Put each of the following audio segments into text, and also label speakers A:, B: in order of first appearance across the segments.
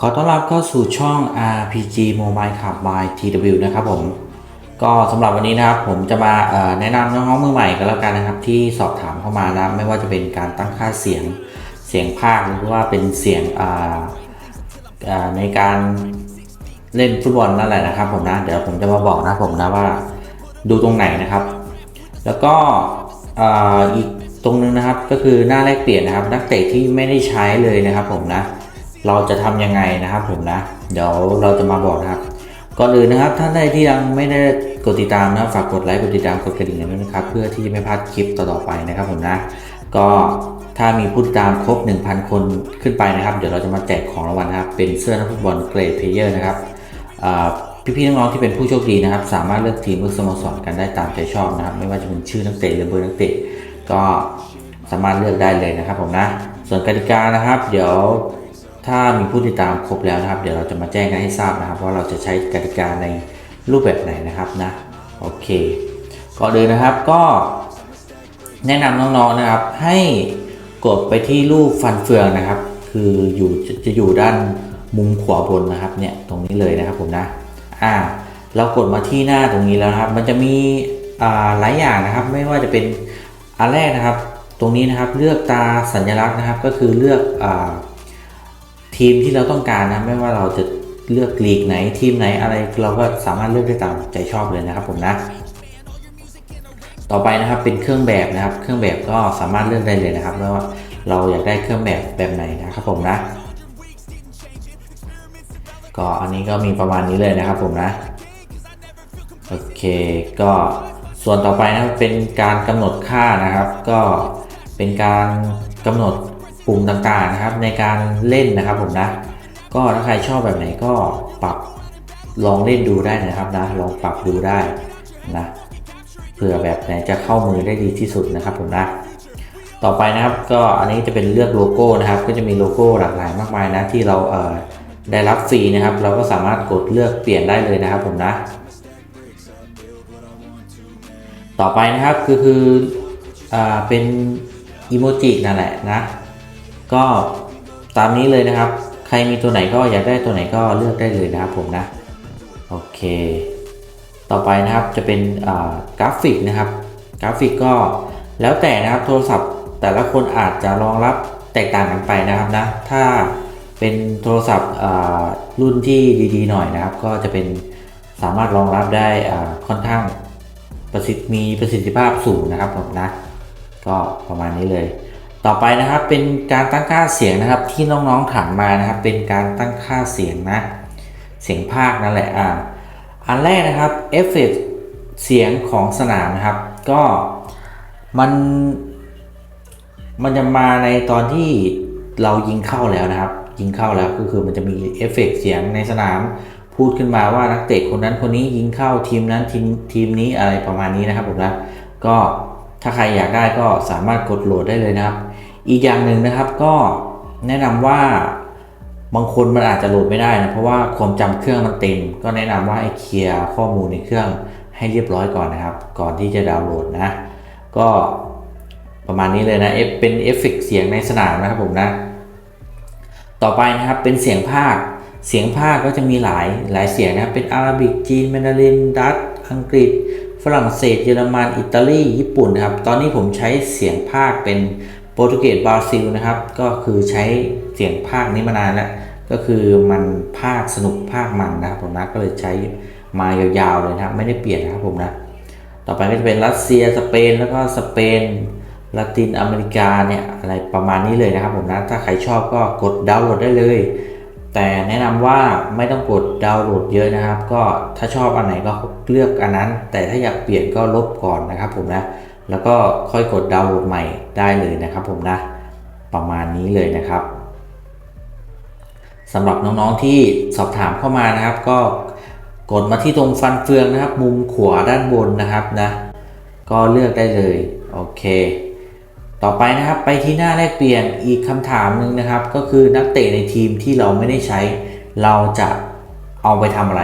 A: ขอต้อนรับเข้าสู่ช่อง RPG Mobile Club by TW นะครับผม ก็สำหรับวันนี้นะครับผมจะมาแนะนำน้องๆมือใหม่กันแล้วกันนะครับ ที่สอบถามเข้ามานะไม่ว่าจะเป็นการตั้งค่าเสียงเสียงภาคหรือว่าเป็นเสียงในการเล่นฟุตบอลนั่นแหละนะครับผมนะเดี๋ยวผมจะมาบอกนะผมนะว่าดูตรงไหนนะครับ แล้วก็อีกตรงนึงนะครับก็คือหน้าแลกเปลี่ยนนะครับ นักเตะที่ไม่ได้ใช้เลยนะครับผมนะ เราจะทำยังไงนะครับผมนะ เดี๋ยวเราจะมาบอกนะครับ ก่อนอื่นนะครับท่านใดที่ยังไม่ได้กดติดตามนะฝากกดไลค์กดติดตามกดกระดิ่งกันด้วยนะครับ เพื่อที่จะไม่พลาดคลิปต่อๆไปนะครับผมนะ ก็ถ้ามีผู้ติดตามครบ 1,000 คนขึ้นไปนะครับ เดี๋ยวเราจะมาแจกของรางวัลนะครับ เป็นเสื้อนักฟุตบอลเกรดเพลเยอร์นะครับพี่ๆน้องๆที่เป็นผู้โชคดีนะครับ สามารถเลือกทีมเลือกสโมสรกันได้ตามใจชอบนะครับ ไม่ว่าจะเป็นชื่อนักเตะหรือเบอร์นักเตะก็สามารถเลือกได้เลยนะครับผมนะ ส่วนกติกานะครับ เดี๋ยว ถ้ามีผู้ติดตามครบแล้วนะครับ เดี๋ยวเราจะมาแจ้งกันให้ทราบนะครับ ว่าเราจะใช้กติกาในรูปแบบไหนนะครับนะโอเคก่อนอื่นนะครับก็แนะนำน้องๆนะครับ ให้กดไปที่รูปฟันเฟืองนะครับ คืออยู่จะจะอยู่ด้านมุมขวาบนนะครับเนี่ยตรงนี้เลยนะครับผมนะอ่าเรากดมาที่หน้าตรงนี้แล้วนะครับ มันจะมีอ่าหลายอย่างนะครับ ไม่ว่าจะเป็นอันแรกนะครับ ตรงนี้นะครับเลือกตาสัญลักษณ์นะครับ ก็คือเลือกอ่า ทีมที่เราต้องการนะไม่ว่าเราจะเลือกลีกไหนทีมไหนอะไรเราก็สามารถเลือกได้ตามใจชอบเลยนะครับผมนะ ต่อไปนะครับเป็นเครื่องแบบนะครับ เครื่องแบบก็สามารถเลือกได้เลยนะครับว่าเราอยากได้เครื่องแบบแบบไหนนะครับผมนะ ก็อันนี้ก็มีประมาณนี้เลยนะครับผมนะโอเคก็ส่วนต่อไปนะครับเป็นการกำหนดค่านะครับ ก็เป็นการกำหนด ปุ่มต่างๆนะครับในการเล่นนะครับผมนะ ก็ถ้าใครชอบแบบไหนก็ปรับลองเล่นดูได้นะครับนะลองปรับดูได้นะเผื่อแบบไหนจะเข้ามือได้ดีที่สุดนะครับผมนะต่อไปนะครับก็อันนี้จะเป็นเลือกโลโก้นะครับ ก็จะมีโลโก้หลากหลายมากมายนะที่เราเได้รับฟรีนะครับ เราก็สามารถกดเลือกเปลี่ยนได้เลยนะครับผมนะ ต่อไปนะครับคือคืออเป็นอีโมจินั่นแหละนะ ก็ตามนี้เลยนะครับ ใครมีตัวไหนก็อยากได้ตัวไหนก็เลือกได้เลยนะครับผมนะ โอเค ต่อไปนะครับจะเป็นกราฟิกนะครับ กราฟิกก็แล้วแต่นะครับโทรศัพท์แต่ละคนอาจจะรองรับแตกต่างกันไปนะครับนะ ถ้าเป็นโทรศัพท์รุ่นที่ดีๆ หน่อยนะครับ ก็จะเป็นสามารถรองรับได้ค่อนข้างประสิทธิมีประสิทธิภาพสูงนะครับผมนะ ก็ประมาณนี้เลย ต่อไปนะครับเป็นการตั้งค่าเสียงนะครับที่น้องๆถามมานะครับ เป็นการตั้งค่าเสียงนะเสียงภาคนั่นแหละอ่าอันแรกนะครับเอฟเฟกเสียงของสนามนะครับ ก็มันมันจะมาในตอนที่เรายิงเข้าแล้วนะครับ ยิงเข้าแล้วก็คือมันจะมีเอฟเฟกเสียงในสนามพูดขึ้นมาว่านักเตะคนนั้นคนนี้ยิงเข้าทีมนั้นทีมทีมนี้อะไรประมาณนี้นะครับผมนะก็ถ้าใครอยากได้ก็สามารถกดโหลดได้เลยนะครับ อีกอย่างหนึ่งนะครับก็แนะนำว่าบางคนมันอาจจะโหลดไม่ได้นะ เพราะว่าความจำเครื่องมันเต็ม ก็แนะนำว่าให้เคลียร์ข้อมูลในเครื่องให้เรียบร้อยก่อนนะครับ ก่อนที่จะดาวน์โหลดนะ ก็ประมาณนี้เลยนะเอฟเป็นเอฟเฟกเสียงในสนามนะครับผมนะ ต่อไปนะครับเป็นเสียงภาค เสียงภาคก็จะมีหลายหลายเสียงนะเป็นอาราบิกจีนแมนดารินดัตอังกฤษ ฝรั่งเศสเยอรมันอิตาลีญี่ปุ่นนะครับ ตอนนี้ผมใช้เสียงภาคเป็น โปรตุเกสบราซิลนะครับก็คือใช้เสียงภาคนี้มานานแล้วก็คือมันภาคสนุกภาคมันนะครับผมนะก็เลยใช้มายาวๆเลยนะครับไม่ได้เปลี่ยนนะครับผมนะต่อไปก็จะเป็นรัสเซียสเปนแล้วก็สเปนละตินอเมริกาเนี่ยอะไรประมาณนี้เลยนะครับผมนะถ้าใครชอบก็กดดาวน์โหลดได้เลย แต่แนะนำว่าไม่ต้องกดดาวน์โหลดเยอะนะครับ ก็ถ้าชอบอันไหนก็เลือกอันนั้น แต่ถ้าอยากเปลี่ยนก็ลบก่อนนะครับผมนะ แล้วก็ค่อยกดดาวน์โหลดใหม่ได้เลยนะครับผมนะประมาณนี้เลยนะครับสำหรับน้องๆที่สอบถามเข้ามานะครับ ก็กดมาที่ตรงฟันเฟืองนะครับ มุมขวาด้านบนนะครับนะก็เลือกได้เลยโอเค ต่อไปนะครับไปที่หน้าแลกเปลี่ยนอีกคำถามหนึ่งนะครับ ก็คือนักเตะในทีมที่เราไม่ได้ใช้ เราจะเอาไปทำอะไร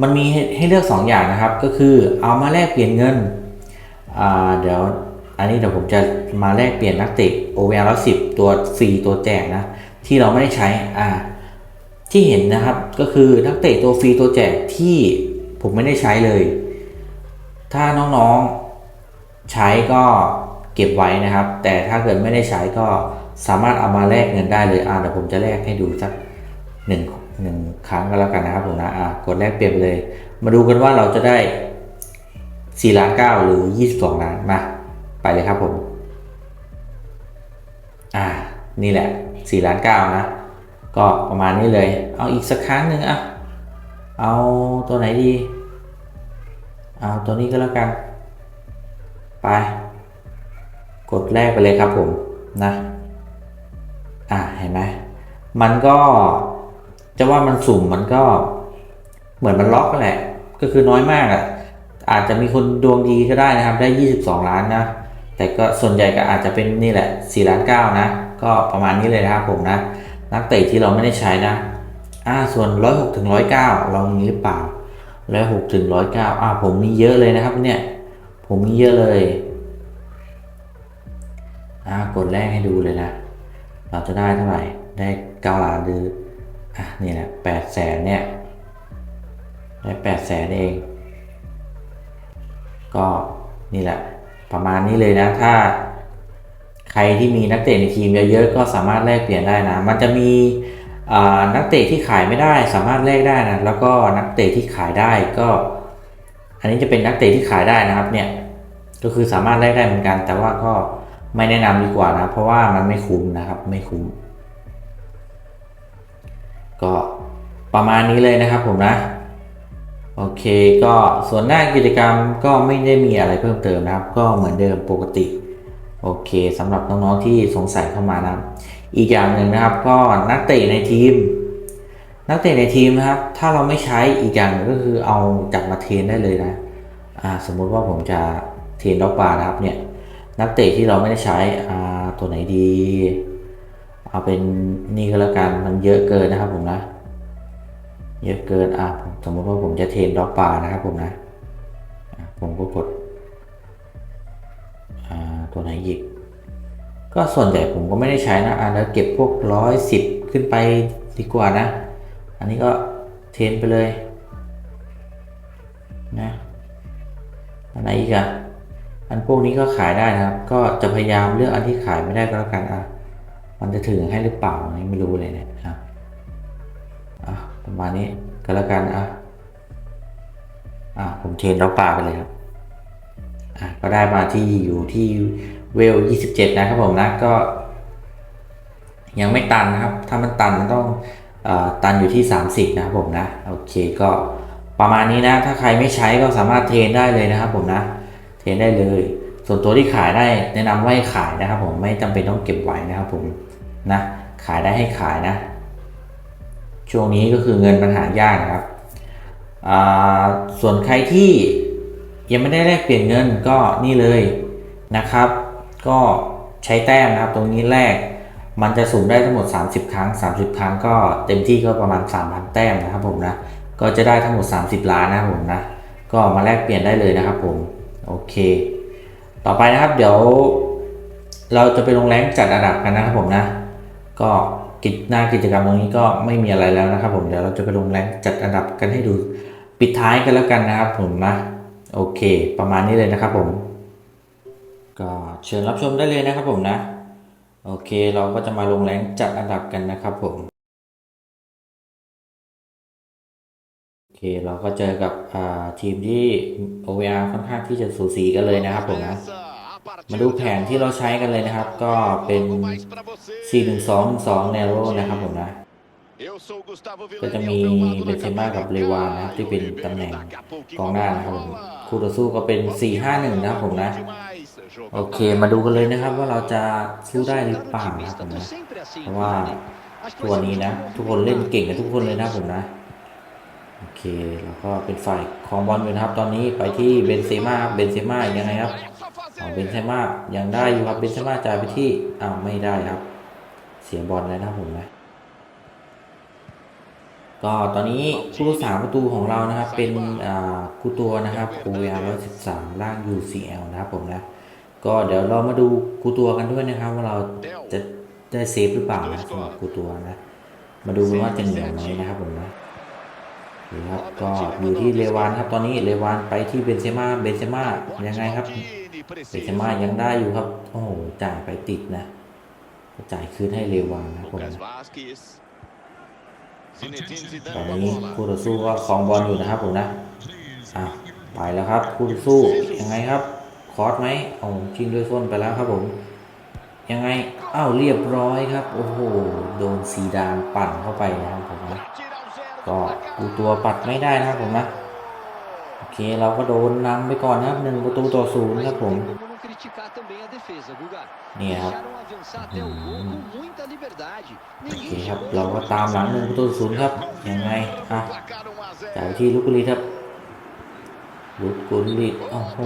A: มันมีให้เลือก 2 อย่างนะครับ ก็คือเอามาแลกเปลี่ยนเงิน เดี๋ยวอันนี้เดี๋ยวผมจะมาแลกเปลี่ยนนักเตะ OVR 110ตัวฟรีตัวแจกนะ ที่เราไม่ได้ใช้อ่าที่เห็นนะครับก็คือนักเตะตัวฟรีตัวแจกที่ผมไม่ได้ใช้เลย ถ้าน้องๆใช้ก็เก็บไว้นะครับ แต่ถ้าเกิดไม่ได้ใช้ก็สามารถเอามาแลกเงินได้เลยอ่าเดี๋ยวผมจะแลกให้ดูสักหนึ่งหนึ่งครั้งก็แล้วกันนะครับผมนะอ่ากดแลกเปลี่ยนเลย มาดูกันว่าเราจะได้ 4ล้าน9หรือ 22 ล้านมา ไปเลยครับผม อ่า นี่แหละ4ล้าน9นะ ก็ประมาณนี้เลย เอาอีกสักครั้งหนึ่งอะ เอาตัวไหนดี เอาตัวนี้ก็แล้วกัน ไป กดแรกไปเลยครับผมนะ อ่า เห็นไหม มันก็จะว่ามันสุ่มมันก็เหมือนมันล็อกกันแหละ ก็คือน้อยมากอะ อาจจะมีคนดวงดีก็ได้นะครับได้ 22 ล้านนะแต่ก็ส่วนใหญ่ก็อาจจะเป็นนี่แหละ4ล้าน9นะก็ประมาณนี้เลยนะครับผมนะ นักเตะที่เราไม่ได้ใช้นะอ่าส่วน 106ถึง109เรามีหรือเปล่า 106ถึง109อ่าผมมีเยอะเลยนะครับเนี่ยผมมีเยอะเลยอ่ากดแรกให้ดูเลยนะ เราจะได้เท่าไหร่ได้9ล้านหรืออะนี่แหละ8แสนเนี่ยได้8แสนเอง ก็นี่แหละประมาณนี้เลยนะ ถ้าใครที่มีนักเตะในทีมเยอะๆก็สามารถแลกเปลี่ยนได้นะ มันจะมีนักเตะที่ขายไม่ได้สามารถแลกได้นะ แล้วก็นักเตะที่ขายได้ก็ อันนี้จะเป็นนักเตะที่ขายได้นะครับเนี่ยก็คือสามารถแลกได้เหมือนกัน แต่ว่าก็ไม่แนะนำดีกว่านะ เพราะว่ามันไม่คุ้มนะครับไม่คุ้ม ก็ประมาณนี้เลยนะครับผมนะ โอเคก็ส่วนหน้ากิจกรรมก็ไม่ได้มีอะไรเพิ่มเติมนะครับ ก็เหมือนเดิมปกติ โอเคสำหรับน้องๆที่สงสัยเข้ามานะครับ อีกอย่างหนึ่งนะครับก็นักเตะในทีม นักเตะในทีมนะครับ ถ้าเราไม่ใช้อีกอย่างหนึ่งก็คือเอาจับมาเทรนได้เลยนะอ่าสมมุติว่าผมจะเทรนด็อกบาร์นะครับเนี่ยนักเตะที่เราไม่ได้ใช้อ่าตัวไหนดี เอาเป็นนี่ก็แล้วกันมันเยอะเกินนะครับผมนะ เยอะเกินอะสมมติว่าผมจะเทนด็อกบาร์นะครับผมนะผมก็กดอ่าตัวไหนอีก ก็ส่วนใหญ่ผมก็ไม่ได้ใช้นะอะแล้วเก็บพวกร้อยสิบขึ้นไปดีกว่านะ อันนี้ก็เทนไปเลยนะอันไหนอีกอะอันพวกนี้ก็ขายได้นะครับ ก็จะพยายามเลือกอันที่ขายไม่ได้ก็แล้วกันอะมันจะถึงให้หรือเปล่าอันนี้ไม่รู้เลยเนี่ยอะ ประมาณนี้ก็แล้วกันอะอะผมเทรนด็อกปลาไปเลยครับอะก็ได้มาที่อยู่ที่เวล 27 นะครับผมนะก็ยังไม่ตันนะครับ ถ้ามันตันมันต้องอตันอยู่ที่ 30 นะครับผมนะ โอเคก็ประมาณนี้นะ ถ้าใครไม่ใช้ก็สามารถเทรนได้เลยนะครับผมนะ เทรนได้เลย ส่วนตัวที่ขายได้แนะนำว่าให้ขายนะครับผม ไม่จำเป็นต้องเก็บไว้นะครับผมนะ ขายได้ให้ขายนะ ช่วงนี้ก็คือเงินปัญหายากนะครับ ส่วนใครที่ยังไม่ได้แลกเปลี่ยนเงินก็นี่เลยนะครับ ก็ใช้แต้มนะครับตรงนี้แรกมันจะสูงได้ทั้งหมด 30 ครั้ง 30 ครั้งก็เต็มที่ก็ประมาณ 3,000 แต้มนะครับผมนะ ก็จะได้ทั้งหมด 30 ล้านนะครับผมนะ ก็มาแลกเปลี่ยนได้เลยนะครับผม โอเค ต่อไปนะครับเดี๋ยว เราจะไปลงแรงจัดอันดับกันนะครับผมนะ ก็ กิจหน้ากิจกรรมตรงนี้ก็ไม่มีอะไรแล้วนะครับ ผมเดี๋ยวเราจะไปลงแรงจัดอันดับกันให้ดูปิดท้ายกันแล้วกันนะครับผมนะโอเค ประมาณนี้เลยนะครับผม ก็เชิญรับชมได้เลยนะครับผมนะ โอเคเราก็จะมาลงแรงจัดอันดับกันนะครับผมโอเคเราก็เจอกับทีมที่ OVR ค่อนข้างที่จะสูสีกันเลยนะครับผมนะ มาดูแผนที่เราใช้กันเลยนะครับ ก็เป็น 4-1-2-1-2 แนวโร่นะครับผมนะ
B: ก็จะมีเบนเซม่ากับเลวานนะครับที่เป็นตำแหน่งกองหน้านะครับผม
A: คู่ต่อสู้ก็เป็น 4-5-1 นะครับผมนะ โอเคมาดูกันเลยนะครับว่าเราจะสู้ได้หรือเปล่านะครับผมนะเพราะว่าตัวนี้นะ ทุกคนเล่นเก่งกันทุกคนเลยนะครับผมนะโอเค แล้วก็เป็นฝ่ายครองบอลอยู่นะครับ ตอนนี้ไปที่เบนเซม่าครับเบนเซม่ายังไงครับ อ๋อเบนเซม่ายังได้อยู่ครับเบนเซม่าจ่ายไปที่อ้าวไม่ได้ครับ เสียบอลเลยนะผมนะก็ตอนนี้ผู้รักษาประตูของเรานะครับ เป็นอ่ากูตัวนะครับ OVR 113ล่าง UCL นะครับผมนะก็เดี๋ยวเรามาดูกูตัวกันด้วยนะครับ ว่าเราจะได้เซฟหรือเปล่านะสำหรับกูตัวนะ มาดูว่าจะเหนียวไหมนะครับผมนะนี่ครับก็อยู่ที่เลวานครับตอนนี้เลวานไปที่เบนเซม่าเบนเซม่ายังไงครับ เบนเซม่ายังได้อยู่ครับ โอ้โหจ่ายไปติดนะจ่ายคืนให้เลวานนะครับผม
B: Lucas Vasquez. Zinedine
A: ตอน
B: Zidane com a
A: นี้
B: bola.
A: คู่ต่อสู้ก็ครองบอลอยู่นะครับผมนะอะไปแล้วครับคู่ต่อสู้ยังไงครับ คอร์สไหมเอาชิงด้วยส้นไปแล้วครับผม ยังไงอ้าวเรียบร้อยครับ โอ้โหโดนสีดานปั่นเข้าไปนะครับผมนะ
B: Tirar o zero
A: ก็
B: do
A: ดู
B: placar.
A: ตัวปัดไม่ได้นะครับผมนะโอ โอเคเราก็โดนนำไปก่อนนะครับหนึ่งประตูต่อศูนย์ครับผม
C: นี่ครับ
A: โอเคครับเราก็ตามหลังหนึ่งประตูศูนย์ครับยังไงอะจ่ายที่ลูกกุลิครับลูกกุลิโอ้โห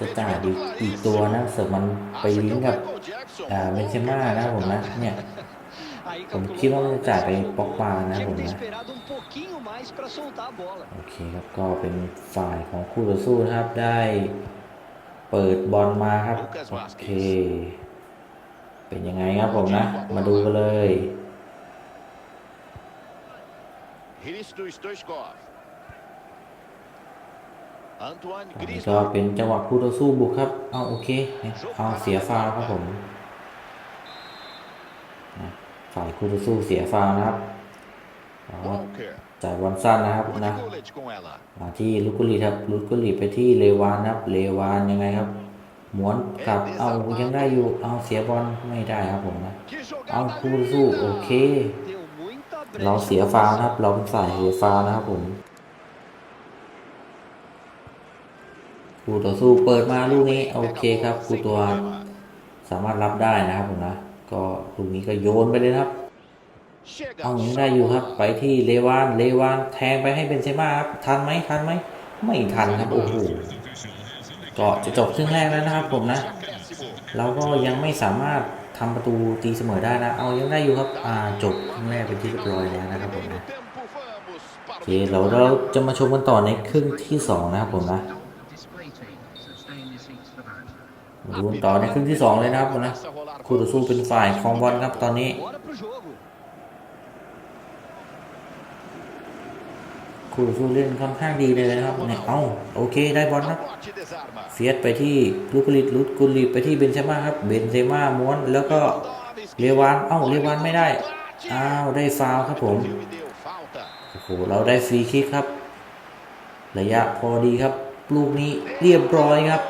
A: จะจ่ายอีกตัวนะเสริมมันไปลิงกับอ่าเบนเชม่านะผมนะเนี่ย ผม
C: calculou
A: คิดว่ามันจะจ่ายไป
C: mal,
A: ปอกปานะ
C: Tinha
A: ผ
C: que
A: ม
C: ter
A: นะ
C: esperado um pouquinho mais para soltar a bola.
A: โอเคครับ ก็เป็นฝ่ายของคู่ต่อสู้นะครับ ได้เปิดบอลมาครับ โอเค เป็นยังไงครับผมนะ มาดูกันเลย
B: Hristo Stoichkov. Antoine
A: อันนี้
B: Griezmann.
A: ก็เป็นจังหวะคู่ต่อสู้บุกครับ เอาโอเคเนี่ยเอาเสียฟาวล์ครับผมนะ ฝ่ายคู่ต่อสู้เสียฟาวล์นะครับเอา
B: Walker.
A: จ่ายบอลสั้นนะครับ
B: Rudy
A: นะ
B: Gullit com ela.
A: มาที่ลูกกุลีครับลูกกุลีไปที่เลวานนะครับ เลวานยังไงครับม้วนกลับเอายังได้อยู่เอาเสียบอลไม่ได้ครับผมนะ
B: Que
A: เอา
B: jogada
A: คู่ต่อสู้โอเค
C: Deu muita
A: เรา
C: brecha
A: เสีย
C: pro
A: ฟาวล์นะครับ
C: adversário.
A: เราเป็นฝ่ายเสียฟาวล์นะครับผมคู่ต่อสู้เปิดมาลูกนี้โอเคครับคู่ตัวสามารถรับได้นะครับผมนะ ก็ลูกนี้ก็โยนไปเลยนะครับ
B: Chega.
A: เอายังได้อยู่ครับ ไปที่เลวานเลวานแทงไปให้เบนเซม่าครับทันไหมทันไหมไม่ทันครับโอ้โหก็จะจบครึ่งแรกแล้วนะครับผมนะ
B: Acréscimo.
A: เราก็ยังไม่สามารถทำประตูตีเสมอได้นะ เอายังได้อยู่ครับอ่าจบครึ่งแรกเป็นที่เรียบร้อยแล้วนะครับผม
B: Primeiro
A: นะ
B: tempo, vamos
A: โอ
B: para
A: เคเราเราจะมาชมกันต่อในครึ่งที่สองนะครับผมนะ
D: display team, so stay in your seats for that.
A: มาดูกันต่อในครึ่งที่สองเลยนะครับผมนะ คู่ต่อสู้เป็นฝ่ายครองบอลครับตอนนี้ คู่ต่อสู้เล่นค่อนข้างดีเลยนะครับเนี่ยเอ้าโอเคได้บอลครับ เฟียสไปที่ลูกกุลิตลุดกุลิตไปที่เบนเซม่าครับ เบนเซม่าม้วนแล้วก็เลวานเอ้าเลวานไม่ได้อ้าวได้ฟาวครับผมโอ้โหเราได้ฟรีคิกครับ ระยะพอดีครับ ลูกนี้เรียบร้อยครับ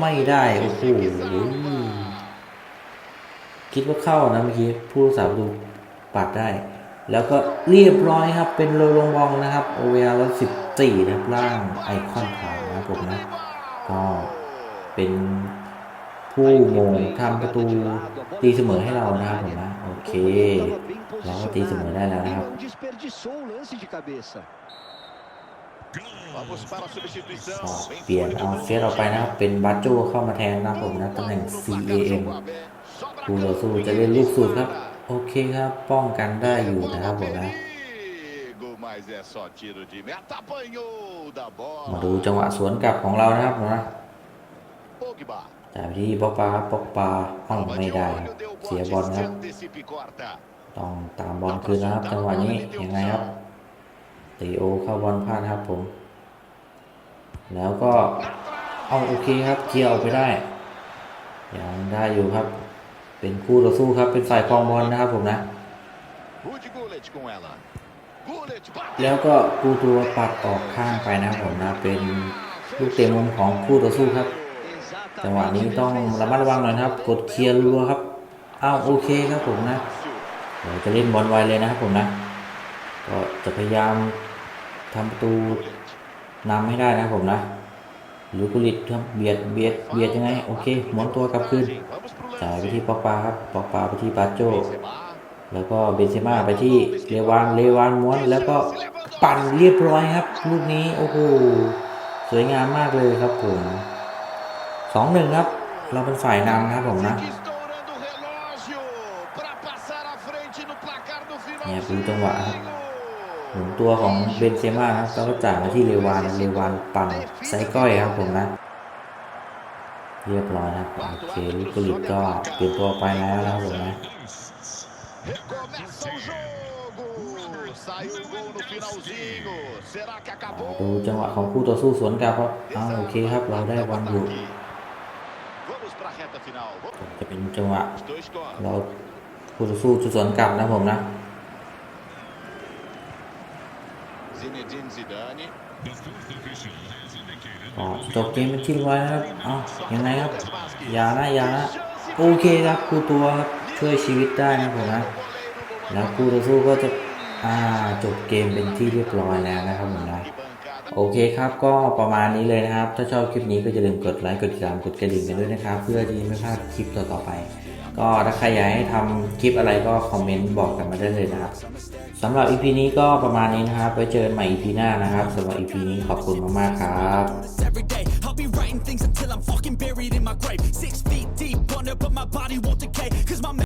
A: ไม่ได้ โอ้โห คิดว่าเข้านะเมื่อกี้ผู้รักษาประตูปัดได้ แล้วก็เรียบร้อยครับเป็นโลลงบองนะครับโอเวอาร์สิบสี่นะครับล่างไอคอนขาวนะครับผมนะก็เป็นผู้มงทำประตูตีเสมอให้เรานะครับผมนะโอเคเราก็ตีเสมอได้แล้ว
C: E
A: นะครับ
C: não desperdiçou o lance de cabeça.
B: Vamos para a substituição.
A: ก็
B: Vem
A: เปลี่ยน
B: fora de
A: เอา
B: jogo.
A: เฟสออกไปนะครับ เป็นบัตโจเข้ามาแทนนะครับผมนะตำแหน่ง
B: No placar,
A: CAM
B: jogo aberto. Sobra
A: คู่ต่อสู้จะเล่นลูกสูตรครับ โอเคครับ ป้องกันได้อยู่นะครับผมนะ มาดูจังหวะสวนกลับของเรานะครับนะจายไปที่บ็อกปาครับบ็อกปาอ้าวไม่ได้ เสียบอลครับ ต้องตามบอลคืนนะครับ จังหวะนี้ยังไงครับตีโอเข้าบอลพลาดครับผม แล้วก็เอาโอเคครับเคลียร์ออกไปได้ยังได้อยู่ครับ เป็นคู่ต่อสู้ครับ เป็นฝ่ายครองบอลนะครับผมนะ
B: Rudy Gullit com ela. Gullit bateu.
A: แล้วก็กูตัวปัดออกข้างไปนะครับผมนะ เป็นลูกเตะมุมของคู่ต่อสู้ครับ
C: Exatamente.
A: จังหวะนี้ต้องระมัดระวังหน่อยนะครับ กดเคลียร์รัวๆครับ อ้าวโอเคครับผมนะเดี๋ยวจะเล่นบอลไวเลยนะครับผมนะ ก็จะพยายามทำประตูนำให้ได้นะครับผมนะลูกุลิตครับเบียดเบียดเบียดยังไง โอเคหมุนตัวกลับคืน
B: Vamos pro
A: จ่ายไป
B: lance.
A: ที่ปอกปาครับปอกปาไปที่บาโจ
B: Benzema.
A: แล้วก็เบนเซม่าไปที่เลวานเลวานม้วนแล้วก็ปั่นเรียบร้อยครับ ลูกนี้โอ้โหสวยงามมากเลยครับผมสองหนึ่งครับ เราเป็นฝ่ายนำนะครับผมนะ
B: Fica estourando o relógio para passar à frente no placar no final.
A: เนี่ยดูจังหวะครับหมุนตัวของเบนเซม่านะครับแล้วก็จ่ายมาที่เลวานเลวานปั่นไซก้อยครับผมนะ เรียบร้อยนะครับโอเคลูกกลิตก็เปลี่ยนตัวไปแล้วนะครับผมนะ
B: Recomeça o jogo. Saiu o gol no finalzinho. Será que
A: อ่า
B: acabou?
A: ดูจังหวะของคู่ต่อสู้สวนกลับครับอ้าวโอเคครับเราได้บอลอยู่
B: Vamos para a reta final.
A: จะเป็นจังหวะ
B: Os dois correm.
A: เราคู่ต่อสู้สวนกลับนะผมนะ
B: Zinedine
A: จบเกมเป็นที่เรียบร้อยนะครับอ้าวยังไงครับอย่านะอย่านะโอเคครับคู่ตัวครับช่วยชีวิตได้นะผมนะแล้วคู่ต่อสู้ก็จะอ่าจบเกมเป็นที่เรียบร้อยแล้วนะครับผมนะโอเคครับก็ประมาณนี้เลยนะครับ ถ้าชอบคลิปนี้ก็อย่าลืมกดไลค์กดติดตามกดกระดิ่งกันด้วยนะครับ เพื่อที่ไม่พลาดคลิปต่อๆไป ก็ถ้าใครอยากให้ทำคลิปอะไรก็คอมเมนต์บอกกันมาได้เลยนะครับสำหรับ EP นี้ก็ประมาณนี้นะครับ ไว้เจอกันใหม่ EP หน้านะครับสำหรับ EP นี้ขอบคุณมากๆครับ
E: Six feet deep under, but my body won't decay. Cause my